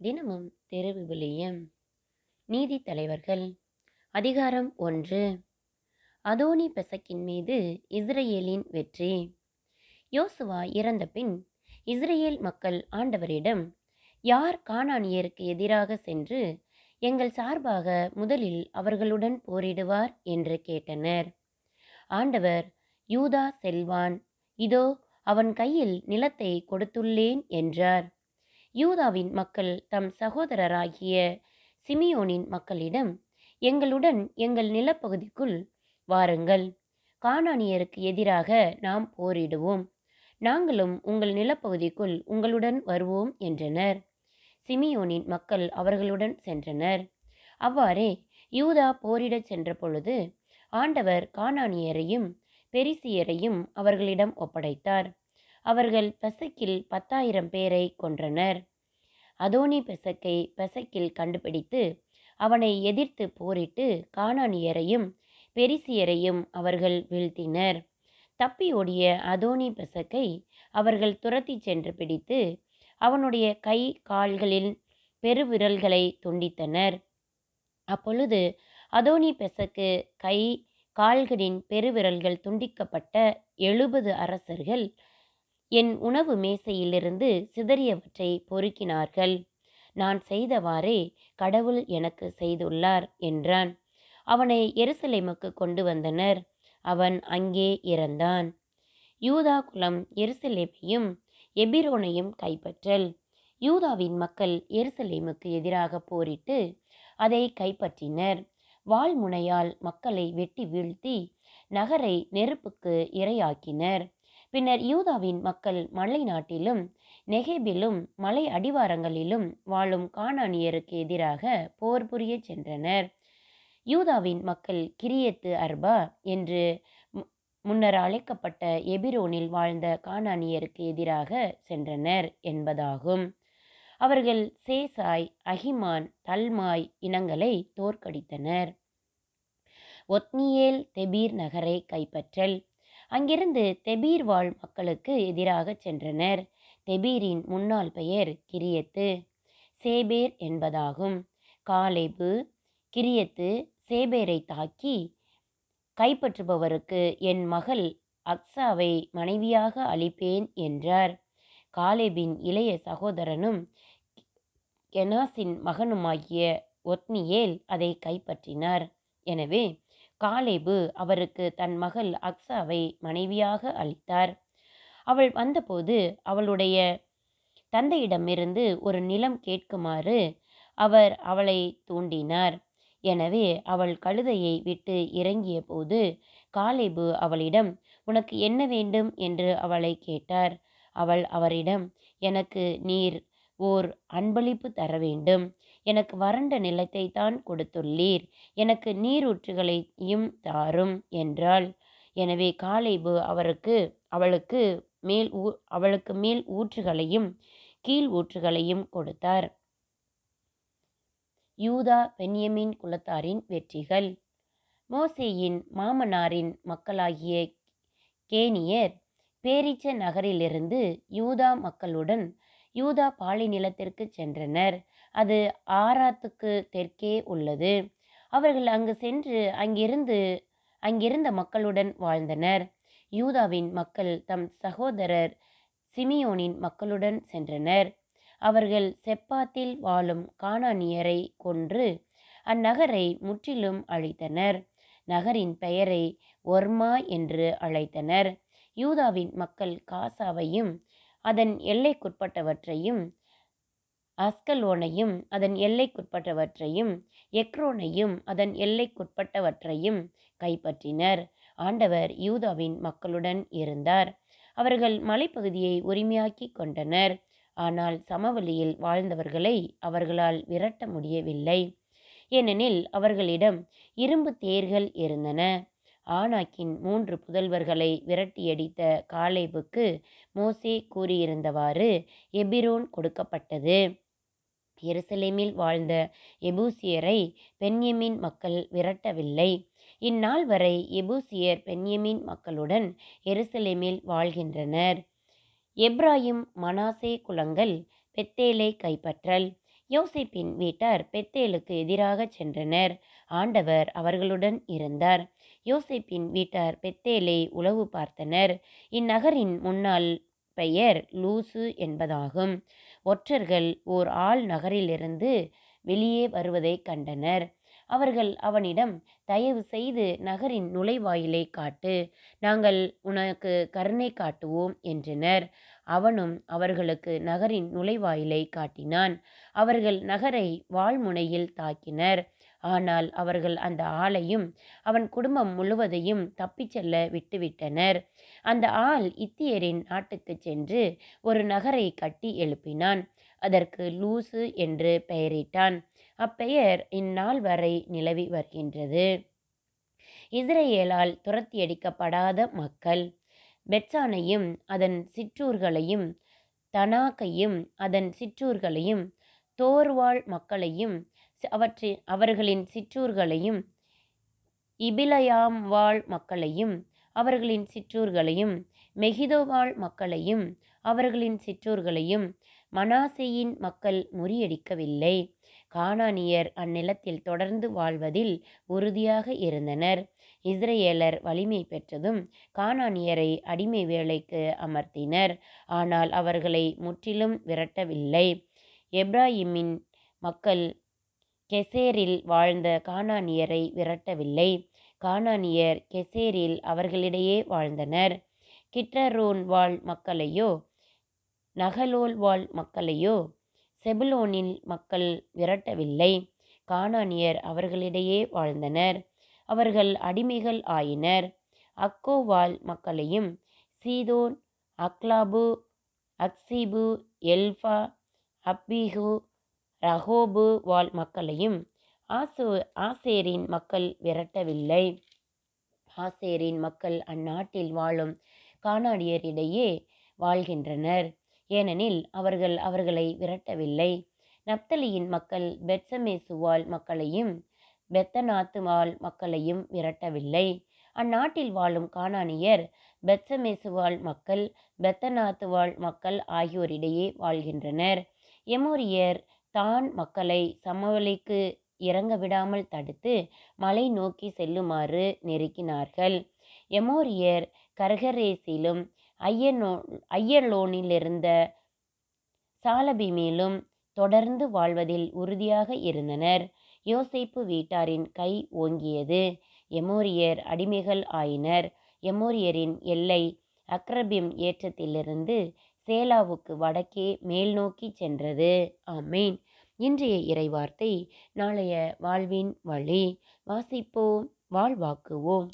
தினமும் தெருவிவிலியம் நீதி தலைவர்கள் அதிகாரம் ஒன்று. அதோனி பெசக்கின் மீது இஸ்ரேலின் வெற்றி. யோசுவா இறந்தபின் இஸ்ரேல் மக்கள் ஆண்டவரிடம் யார் காணானியருக்கு எதிராக சென்று எங்கள் சார்பாக முதலில் அவர்களுடன் போரிடுவார்? என்று கேட்டனர். ஆண்டவர் யூதா செல்வான். இதோ அவன் கையில் நிலத்தை கொடுத்துள்ளேன் என்றார். யூதாவின் மக்கள் தம் சகோதரராகிய சிமியோனின் மக்களிடம் எங்களுடன் எங்கள் நிலப்பகுதிக்குள் வாருங்கள். கானானியருக்கு எதிராக நாம் போரிடுவோம். நாங்களும் உங்கள் நிலப்பகுதிக்குள் உங்களுடன் வருவோம் என்றனர். சிமியோனின் மக்கள் அவர்களுடன் சென்றனர். அவ்வாறே யூதா போரிடச் சென்ற பொழுது ஆண்டவர் கானானியரையும் பெரிசியரையும் அவர்களிடம் ஒப்படைத்தார். அவர்கள் பெசக்கில் பத்தாயிரம் பேரை கொன்றனர். அதோனி பெசக்கை பெசக்கில் கண்டுபிடித்து அவனை எதிர்த்து போரிட்டு காணானியரையும் பெரிசியரையும் அவர்கள் வீழ்த்தினர். தப்பி ஓடிய அதோனி பெசக்கை அவர்கள் துரத்தி சென்று பிடித்து அவனுடைய கை கால்களில் பெருவிரல்களை துண்டித்தனர். அப்பொழுது அதோனி பெசக்கு கை கால்களின் பெருவிரல்கள் துண்டிக்கப்பட்ட எழுபது அரசர்கள் என் உணவு மேசையிலிருந்து சிதறியவற்றை பொறுக்கினார்கள். நான் செய்தவாறே கடவுள் எனக்கு செய்துள்ளார் என்றான். அவனை எருசலேமுக்கு கொண்டு வந்தனர். அவன் அங்கே இறந்தான். யூதா குலம் எருசலேமையும் எபிரோனையும் கைப்பற்றல். யூதாவின் மக்கள் எருசலேமுக்கு எதிராக போரிட்டு அதை கைப்பற்றினர். வாள்முனையால் மக்களை வெட்டி வீழ்த்தி நகரை நெருப்புக்கு இரையாக்கினர். பின்னர் யூதாவின் மக்கள் மலை நாட்டிலும் நெகேபிலும் மலை அடிவாரங்களிலும் வாழும் கானானியருக்கு எதிராக போர் புரிய சென்றனர். யூதாவின் மக்கள் கிரியத்து அர்பா என்று முன்னர் அழைக்கப்பட்ட எபிரோனில் வாழ்ந்த கானானியருக்கு எதிராக சென்றனர் என்பதாகும். அவர்கள் சேசாய் அஹிமான் தல்மாய் இனங்களை தோற்கடித்தனர். ஒத்னியேல் தெபீர் நகரை கைப்பற்றல் அங்கிருந்து தெபீர் வாழ் மக்களுக்கு எதிராக சென்றனர். தெபீரின் முன்னாள் பெயர் கிரியத்து. சேபேர் என்பதாகும். காலேபு கிரியத்து சேபேரை தாக்கி கைப்பற்றுபவருக்கு என் மகள் அக்ஸாவை மனைவியாக அளிப்பேன் என்றார். காலேபின் இளைய சகோதரனும் கெனாசின் மகனுமாகிய ஒத்னியேல் அதை கைப்பற்றினார். எனவே காலேபு அவருக்கு தன் மகள் அக்ஸாவை மனைவியாக அளித்தார். அவள் வந்தபோது அவளுடைய தந்தையிடமிருந்து ஒரு நிலம் கேட்குமாறு அவர் அவளை தூண்டினார். எனவே அவள் கழுதையை விட்டு இறங்கிய போது காலேபு அவளிடம் உனக்கு என்ன வேண்டும்? என்று அவளை கேட்டார். அவள் அவரிடம் எனக்கு நீர் ஓர் அன்பளிப்பு தர வேண்டும். எனக்கு வறண்ட நிலத்தை தான் கொடுத்துள்ளீர். எனக்கு நீரூற்றுகளையும் தாரும் என்றாள். எனவே காலைபு அவருக்கு அவளுக்கு மேல் ஊ அவளுக்கு மேல் ஊற்றுகளையும் கீழ் ஊற்றுகளையும் கொடுத்தார். யூதா பென்யமின் குலத்தாரின் வெற்றிகள். மோசேயின் மாமனாரின் மக்களாகிய கேனியர் பேரிச்ச நகரிலிருந்து யூதா மக்களுடன் யூதா பாலை நிலத்திற்கு சென்றனர். அது ஆராத்துக்கு தெற்கே உள்ளது. அவர்கள் அங்கு சென்று அங்கிருந்து அங்கிருந்த மக்களுடன் வாழ்ந்தனர். யூதாவின் மக்கள் தம் சகோதரர் சிமியோனின் மக்களுடன் சென்றனர். அவர்கள் செப்பாத்தில் வாழும் கானானியரை கொன்று அந்நகரை முற்றிலும் அழித்தனர். நகரின் பெயரை ஒர்மா என்று அழைத்தனர். யூதாவின் மக்கள் காசாவையும் அதன் எல்லைக்குட்பட்டவற்றையும் அஸ்கலோனையும் அதன் எல்லைக்குட்பட்டவற்றையும் எக்ரோனையும் அதன் எல்லைக்குட்பட்டவற்றையும் கைப்பற்றினர். ஆண்டவர் யூதாவின் மக்களுடன் இருந்தார். அவர்கள் மலைப்பகுதியை உரிமையாக்கி கொண்டனர். ஆனால் சமவெளியில் வாழ்ந்தவர்களை அவர்களால் விரட்ட முடியவில்லை. ஏனெனில் அவர்களிடம் இரும்பு தேர்கள் இருந்தன. ஆனாக்கின் மூன்று புதல்வர்களை விரட்டியடித்த காலேபுக்கு மோசே கூறியிருந்தவாறு எபிரோன் கொடுக்கப்பட்டது. எருசலேமில் வாழ்ந்த எபூசியரை பென்யமின் மக்கள் விரட்டவில்லை. இந்நாள் வரை எபூசியர் பென்யமின் மக்களுடன் எருசலேமில் வாழ்கின்றனர். எப்ராஹிம் மனாசே குலங்கள் பெத்தேலை கைப்பற்றல். யோசிப்பின் வீட்டார் பெத்தேலுக்கு எதிராக சென்றனர். ஆண்டவர் அவர்களுடன் இருந்தார். யோசிப்பின் வீட்டார் பெத்தேலை உளவு பார்த்தனர். இந்நகரின் முன்னாள் பெயர் லூசு என்பதாகும். ஒற்றர்கள் ஓர் ஆள் நகரிலிருந்து வெளியே வருவதைக் கண்டனர். அவர்கள் அவனிடம் தயவு செய்து நகரின் நுழைவாயிலை காட்டு. நாங்கள் உனக்கு கருணை காட்டுவோம் என்றனர். அவனும் அவர்களுக்கு நகரின் நுழைவாயிலை காட்டினான். அவர்கள் நகரை வாழ்முனையில் தாக்கினர். ஆனால் அவர்கள் அந்த ஆளையும் அவன் குடும்பம் முழுவதையும் தப்பிச் செல்ல விட்டுவிட்டனர். அந்த ஆள் இத்தியரின் நாட்டுக்கு சென்று ஒரு நகரை கட்டி எழுப்பினான். அதற்கு லூசு என்று பெயரிட்டான். அப்பெயர் இந்நாள் வரை நிலவி வருகின்றது. இஸ்ரேலால் துரத்தியடிக்கப்படாத மக்கள். பெட்சானையும் அதன் சிற்றூர்களையும் தனாக்கையும் அதன் சிற்றூர்களையும் தோர்வாழ் மக்களையும் அவற்றி அவர்களின் சிற்றூர்களையும் இபிலயாம் வாழ் மக்களையும் அவர்களின் சிற்றூர்களையும் மெகிதோவாழ் மக்களையும் அவர்களின் சிற்றூர்களையும் மனாசேயின் மக்கள் முறியடிக்கவில்லை. கானானியர் அந்நிலத்தில் தொடர்ந்து வாழ்வதில் உறுதியாக இருந்தனர். இஸ்ரேலர் வலிமை பெற்றதும் கானானியரை அடிமை வேலைக்கு அமர்த்தினர். ஆனால் அவர்களை முற்றிலும் விரட்டவில்லை. எப்ராஹிமின் மக்கள் கெசேரில் வாழ்ந்த கானானியரை விரட்டவில்லை. கானானியர் கெசேரில் அவர்களிடையே வாழ்ந்தனர். கிட்ரரோன் வாழ் மக்களையோ நகலோல் வாழ் மக்களையோ செபுலோனில் மக்கள் விரட்டவில்லை. கானானியர் அவர்களிடையே வாழ்ந்தனர். அவர்கள் அடிமைகள் ஆயினர். அக்கோவால் மக்களையும் சீதோன் அக்லாபு அக்சீபு எல்ஃபா அப்பீஹு ரஹோபு வாழ் மக்களையும் ஆசோ ஆசேரின் மக்கள் விரட்டவில்லை. ஆசேரின் மக்கள் அந்நாட்டில் வாழும் கானாடியரிடையே வாழ்கின்றனர். ஏனெனில் அவர்கள் அவர்களை விரட்டவில்லை. நப்தலியின் மக்கள் பெட்சமேசுவால் மக்களையும் பெத்தநாத்து வாழ் மக்களையும் விரட்டவில்லை. அந்நாட்டில் வாழும் கானானியர் பெத்சமேசுவால் மக்கள் பெத்தநாத்து வாழ் மக்கள் ஆகியோரிடையே வாழ்கின்றனர். எமோரியர் தான் மக்களை சமவெளிக்கு இறங்க விடாமல் தடுத்து மலை நோக்கி செல்லுமாறு நெருக்கினார்கள். எமோரியர் கர்கரேசிலும் ஐயனோ ஐயலோனிலிருந்த சாலபிமேலும் தொடர்ந்து வாழ்வதில் உறுதியாக இருந்தனர். யோசைப்பு வீட்டாரின் கை ஓங்கியது. எமோரியர் அடிமைகள் ஆயினர். எமோரியரின் எல்லை அக்ரபிம் ஏற்றத்திலிருந்து சேலாவுக்கு வடக்கே மேல் நோக்கி சென்றது. ஆமேன். இன்றைய இறைவார்த்தை நாளைய வாழ்வின் வழி. வாசிப்போம் வாழ்வாக்குவோம்.